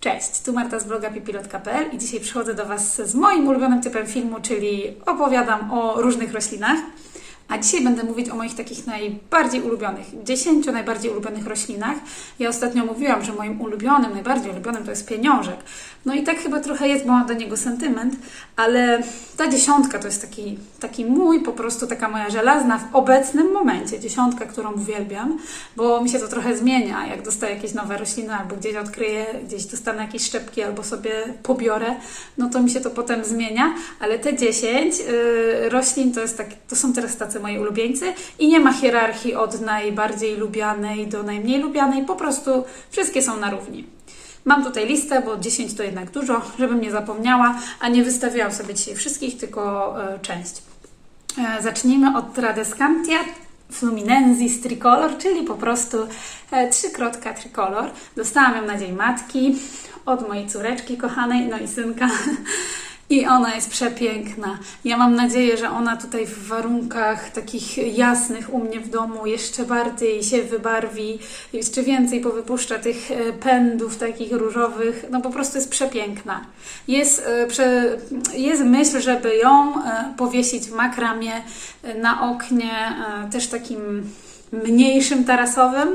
Cześć, tu Marta z bloga pipilot.pl i dzisiaj przychodzę do Was z moim ulubionym typem filmu, czyli opowiadam o różnych roślinach. A dzisiaj będę mówić o moich takich najbardziej ulubionych, 10 najbardziej ulubionych roślinach. Ja ostatnio mówiłam, że moim ulubionym, najbardziej ulubionym to jest pieniążek. No i tak chyba trochę jest, bo mam do niego sentyment, ale ta dziesiątka to jest taki, taki mój, po prostu taka moja żelazna w obecnym momencie. Dziesiątka, którą uwielbiam, bo mi się to trochę zmienia. Jak dostaję jakieś nowe rośliny, albo gdzieś odkryję, gdzieś dostanę jakieś szczepki, albo sobie pobiorę, no to mi się to potem zmienia. Ale te 10 yy, roślin to, jest tak, to są teraz tacy moi ulubieńcy i nie ma hierarchii od najbardziej lubianej do najmniej lubianej, po prostu wszystkie są na równi. Mam tutaj listę, bo 10 to jednak dużo, żebym nie zapomniała, a nie wystawiałam sobie dzisiaj wszystkich, tylko e, część. E, zacznijmy od Tradescantia Fluminensis Tricolor, czyli po prostu e, trzykrotka tricolor. Dostałam ją na Dzień Matki od mojej córeczki kochanej, no i synka. I ona jest przepiękna. Ja mam nadzieję, że ona tutaj w warunkach takich jasnych u mnie w domu jeszcze bardziej się wybarwi, jeszcze więcej powypuszcza tych e, pędów takich różowych. No po prostu jest przepiękna. Jest, e, jest myśl, żeby ją e, powiesić w makramie na oknie, też takim mniejszym tarasowym,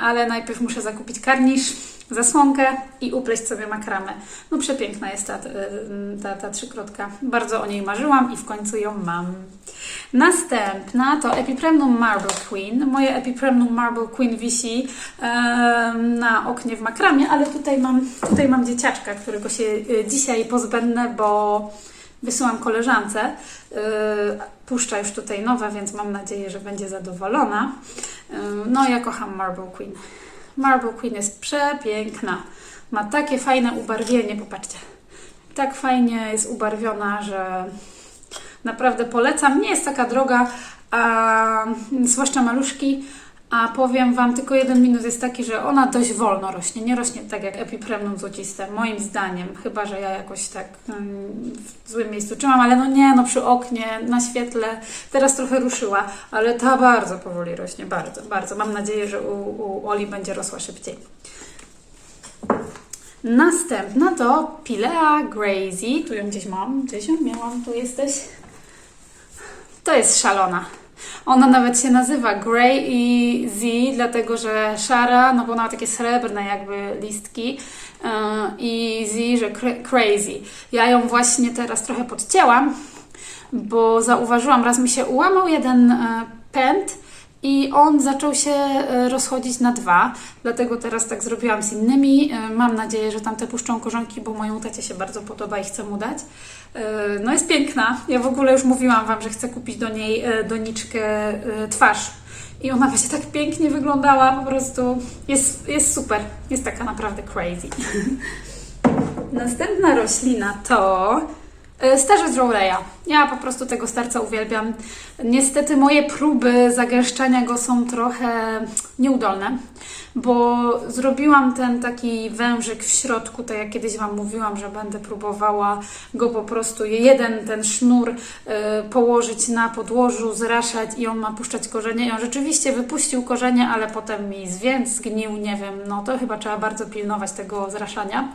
ale najpierw muszę zakupić karnisz zasłonkę i upleść sobie makramę. No przepiękna jest ta, ta, ta trzykrotka. Bardzo o niej marzyłam i w końcu ją mam. Następna to Epipremnum Marble Queen. Moje Epipremnum Marble Queen wisi e, na oknie w makramie, ale tutaj mam, tutaj mam dzieciaczka, którego się e, dzisiaj pozbędę, bo wysyłam koleżance. E, puszcza już tutaj nowe, więc mam nadzieję, że będzie zadowolona. E, no ja kocham Marble Queen. Marble Queen jest przepiękna. Ma takie fajne ubarwienie, popatrzcie. Tak fajnie jest ubarwiona, że naprawdę polecam. Nie jest taka droga, a zwłaszcza maluszki. A powiem Wam, tylko jeden minus jest taki, że ona dość wolno rośnie. Nie rośnie tak jak Epipremnum złociste, moim zdaniem. Chyba, że ja jakoś tak mm, w złym miejscu trzymam, ale no nie, no przy oknie, na świetle. Teraz trochę ruszyła, ale ta bardzo powoli rośnie, bardzo, bardzo. Mam nadzieję, że u, u Oli będzie rosła szybciej. Następna to Pilea Grazy. Tu ją gdzieś mam, gdzieś ją miałam, tu jesteś. To jest szalona. Ona nawet się nazywa Grey i Z, dlatego że szara, no bo ona ma takie srebrne jakby listki yy, i Z, że cra- crazy. Ja ją właśnie teraz trochę podcięłam, bo zauważyłam, raz mi się ułamał jeden e, pęd i on zaczął się e, rozchodzić na dwa, dlatego teraz tak zrobiłam z innymi. E, Mam nadzieję, że tamte puszczą korzonki, bo mojemu tacie się bardzo podoba i chcę mu dać. E, No jest piękna. Ja w ogóle już mówiłam Wam, że chcę kupić do niej doniczkę twarz. I ona będzie tak pięknie wyglądała, po prostu jest, jest super. Jest taka naprawdę crazy. Następna roślina to starzec Rowleya. Ja po prostu tego starca uwielbiam. Niestety moje próby zagęszczania go są trochę nieudolne, bo zrobiłam ten taki wężyk w środku, tak jak kiedyś Wam mówiłam, że będę próbowała go po prostu jeden ten sznur e, położyć na podłożu, zraszać i on ma puszczać korzenie. I on rzeczywiście wypuścił korzenie, ale potem mi zwiędł, zgnił, nie wiem, no to chyba trzeba bardzo pilnować tego zraszania.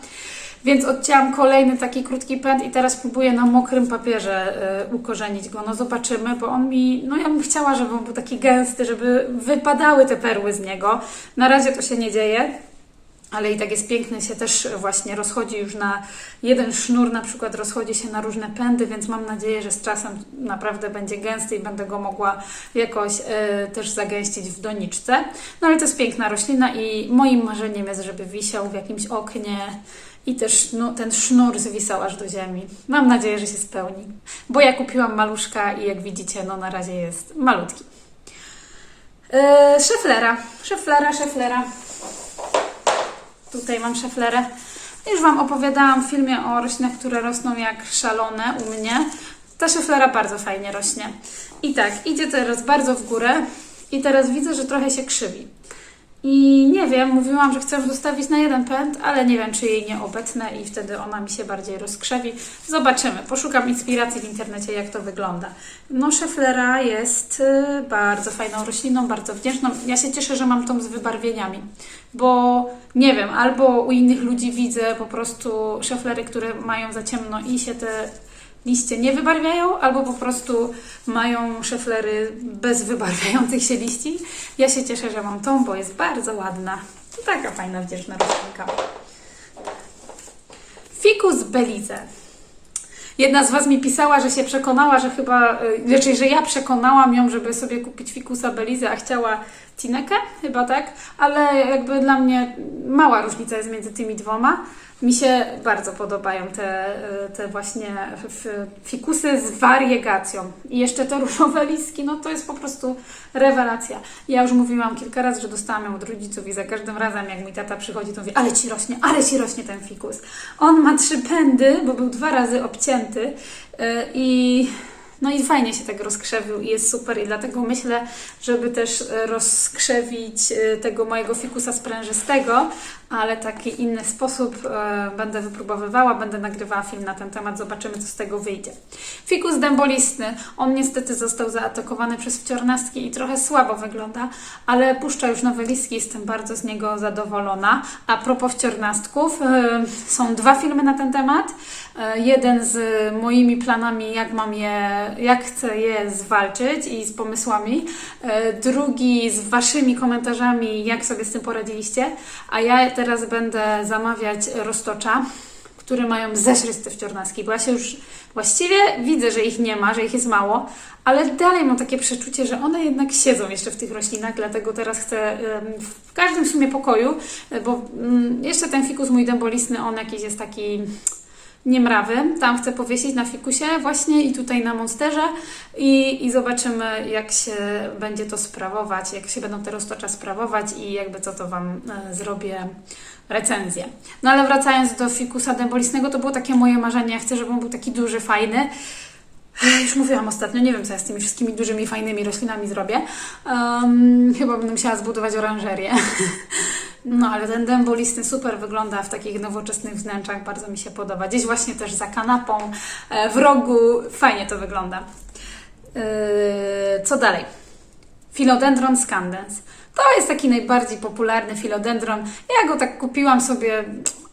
Więc odcięłam kolejny taki krótki pęd i teraz próbuję na mokrym papierze y, ukorzenić go. No zobaczymy, bo on mi, no ja bym chciała, żeby on był taki gęsty, żeby wypadały te perły z niego. Na razie to się nie dzieje. Ale i tak jest piękny, się też właśnie rozchodzi już na jeden sznur, na przykład rozchodzi się na różne pędy, więc mam nadzieję, że z czasem naprawdę będzie gęsty i będę go mogła jakoś e, też zagęścić w doniczce. No ale to jest piękna roślina i moim marzeniem jest, żeby wisiał w jakimś oknie i też no, ten sznur zwisał aż do ziemi. Mam nadzieję, że się spełni, bo ja kupiłam maluszka i jak widzicie, no na razie jest malutki. E, szeflera, szeflera, szeflera. Tutaj mam szeflerę. Już Wam opowiadałam w filmie o roślinach, które rosną jak szalone u mnie. Ta szeflera bardzo fajnie rośnie. I tak, idzie teraz bardzo w górę i teraz widzę, że trochę się krzywi. I nie wiem, mówiłam, że chcę ją zostawić na jeden pęd, ale nie wiem, czy jej nie obetnę i wtedy ona mi się bardziej rozkrzewi. Zobaczymy. Poszukam inspiracji w internecie, jak to wygląda. No, szeflera jest y, bardzo fajną rośliną, bardzo wdzięczną. Ja się cieszę, że mam tą z wybarwieniami, bo nie wiem, albo u innych ludzi widzę po prostu szeflery, które mają za ciemno i się te liście nie wybarwiają, albo po prostu mają szeflery bez wybarwiających się liści. Ja się cieszę, że mam tą, bo jest bardzo ładna. To taka fajna, wdzięczna roślinka. Ficus belize. Jedna z Was mi pisała, że się przekonała, że chyba, y, raczej, że ja przekonałam ją, żeby sobie kupić fikusa Belize, a chciała Cinekę, chyba tak, ale jakby dla mnie mała różnica jest między tymi dwoma. Mi się bardzo podobają te, y, te właśnie fikusy z wariegacją. I jeszcze te różowe listki, no to jest po prostu rewelacja. Ja już mówiłam kilka razy, że dostałam ją od rodziców i za każdym razem, jak mój tata przychodzi, to mówi, ale ci rośnie, ale ci rośnie ten fikus. On ma trzy pędy, bo był dwa razy obcięty y, i no i fajnie się tak rozkrzewił i jest super i dlatego myślę, żeby też e, rozkrzewić e, tego mojego fikusa sprężystego, ale taki inny sposób e, będę wypróbowywała, będę nagrywała film na ten temat, zobaczymy co z tego wyjdzie. Fikus dębolistny, on niestety został zaatakowany przez wciornastki i trochę słabo wygląda, ale puszcza już nowe listki, jestem bardzo z niego zadowolona. A propos wciornastków, e, są dwa filmy na ten temat. E, Jeden z moimi planami, jak mam je, jak chcę je zwalczyć i z pomysłami. Drugi z waszymi komentarzami, jak sobie z tym poradziliście. A ja teraz będę zamawiać roztocza, które mają zeszryć te wciornaski, bo ja się już właściwie widzę, że ich nie ma, że ich jest mało, ale dalej mam takie przeczucie, że one jednak siedzą jeszcze w tych roślinach, dlatego teraz chcę w każdym sumie pokoju, e, bo mm, jeszcze ten fikus mój dębolistny, on jakiś jest taki niemrawy. Tam chcę powiesić na fikusie właśnie i tutaj na monsterze i, i zobaczymy, jak się będzie to sprawować, jak się będą te roztocza sprawować i jakby co to Wam e, zrobię recenzję. No ale wracając do fikusa dębolistnego, to było takie moje marzenie. Ja chcę, żeby on był taki duży, fajny. Już mówiłam ostatnio, nie wiem co ja z tymi wszystkimi dużymi, fajnymi roślinami zrobię. Em, chyba będę musiała zbudować oranżerię. No, ale ten dębolistny super wygląda w takich nowoczesnych wnętrzach, bardzo mi się podoba. Gdzieś właśnie też za kanapą, e, w rogu, fajnie to wygląda. Yy, co dalej? Philodendron scandens. To jest taki najbardziej popularny filodendron. Ja go tak kupiłam sobie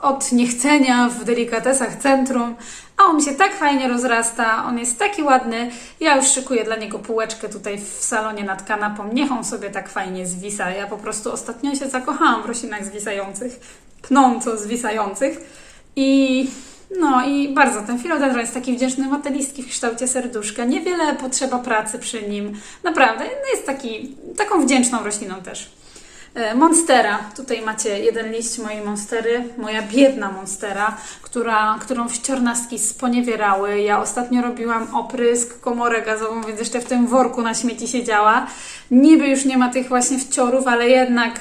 od niechcenia w delikatesach centrum, a on mi się tak fajnie rozrasta, on jest taki ładny. Ja już szykuję dla niego półeczkę tutaj w salonie nad kanapą. Niech on sobie tak fajnie zwisa. Ja po prostu ostatnio się zakochałam w roślinach zwisających, pnąco zwisających. I no i bardzo ten filodendron jest taki wdzięczny, ma te listki w kształcie serduszka. Niewiele potrzeba pracy przy nim. Naprawdę, no jest taki, taką wdzięczną rośliną też. E, Monstera. Tutaj macie jeden liść mojej monstery, moja biedna monstera, która, którą wściornastki sponiewierały. Ja ostatnio robiłam oprysk, komorę gazową, więc jeszcze w tym worku na śmieci siedziała. Niby już nie ma tych właśnie wciorów, ale jednak,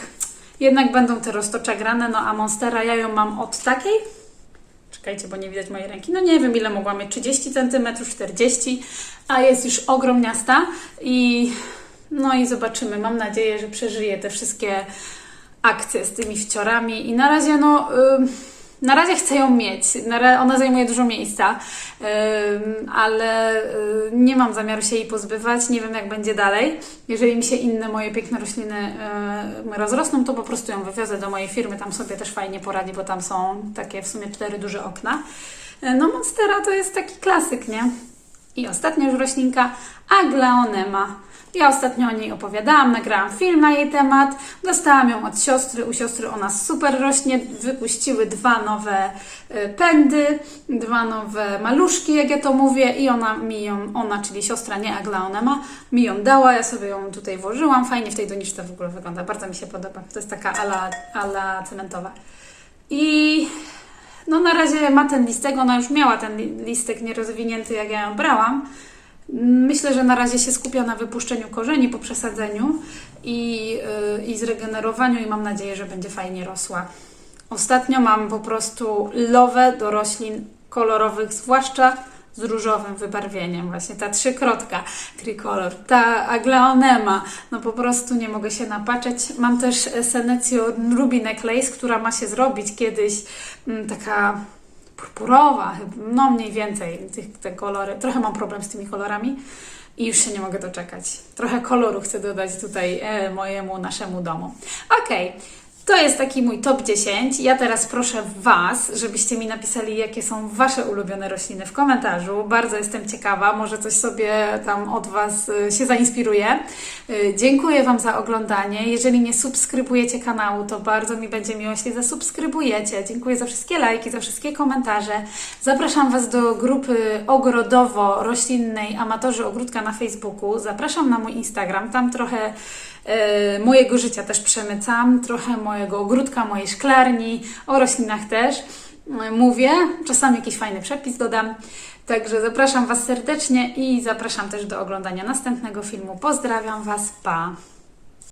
jednak będą te roztocza grane. No a monstera ja ją mam od takiej, Czekajcie, bo nie widać mojej ręki. No nie wiem, ile mogłam mieć, 30 cm, 40 a jest już ogromniasta i no i zobaczymy. Mam nadzieję, że przeżyję te wszystkie akcje z tymi wciorami i na razie no... ym, na razie chcę ją mieć. Ona zajmuje dużo miejsca, ale y, nie mam zamiaru się jej pozbywać. Nie wiem, jak będzie dalej. Jeżeli mi się inne moje piękne rośliny y, rozrosną, to po prostu ją wywiozę do mojej firmy. Tam sobie też fajnie poradzi, bo tam są takie w sumie cztery duże okna. Y, No, Monstera to jest taki klasyk, nie? I ostatnia już roślinka, Aglaonema. Ja ostatnio o niej opowiadałam, nagrałam film na jej temat, dostałam ją od siostry, u siostry ona super rośnie, wypuściły dwa nowe y, pędy, dwa nowe maluszki, jak ja to mówię i ona mi ją, ona, czyli siostra, nie Aglaonema, mi ją dała, ja sobie ją tutaj włożyłam, fajnie w tej doniczce w ogóle wygląda, bardzo mi się podoba, to jest taka ala, ala cementowa. I no na razie ma ten listek, ona już miała ten li- listek nierozwinięty, jak ja ją brałam. Myślę, że na razie się skupia na wypuszczeniu korzeni po przesadzeniu i, yy, i zregenerowaniu i mam nadzieję, że będzie fajnie rosła. Ostatnio mam po prostu lowę do roślin kolorowych, zwłaszcza z różowym wybarwieniem, właśnie ta trzykrotka tricolor, ta aglaonema, no po prostu nie mogę się napatrzeć. Mam też Senecio Ruby Necklace, która ma się zrobić kiedyś mm, taka purpurowa, no mniej więcej te kolory. Trochę mam problem z tymi kolorami i już się nie mogę doczekać. Trochę koloru chcę dodać tutaj e, mojemu, naszemu domu. Okej. To jest taki mój top 10. Ja teraz proszę Was, żebyście mi napisali, jakie są Wasze ulubione rośliny w komentarzu. Bardzo jestem ciekawa, może coś sobie tam od Was y, się zainspiruje. Y, Dziękuję Wam za oglądanie. Jeżeli nie subskrybujecie kanału, to bardzo mi będzie miło, jeśli zasubskrybujecie. Dziękuję za wszystkie lajki, za wszystkie komentarze. Zapraszam Was do grupy ogrodowo-roślinnej Amatorzy Ogródka na Facebooku. Zapraszam na mój Instagram. Tam trochę e, mojego życia też przemycam, trochę mojego ogródka, mojej szklarni, o roślinach też e, mówię. Czasami jakiś fajny przepis dodam. Także zapraszam Was serdecznie i zapraszam też do oglądania następnego filmu. Pozdrawiam Was, pa!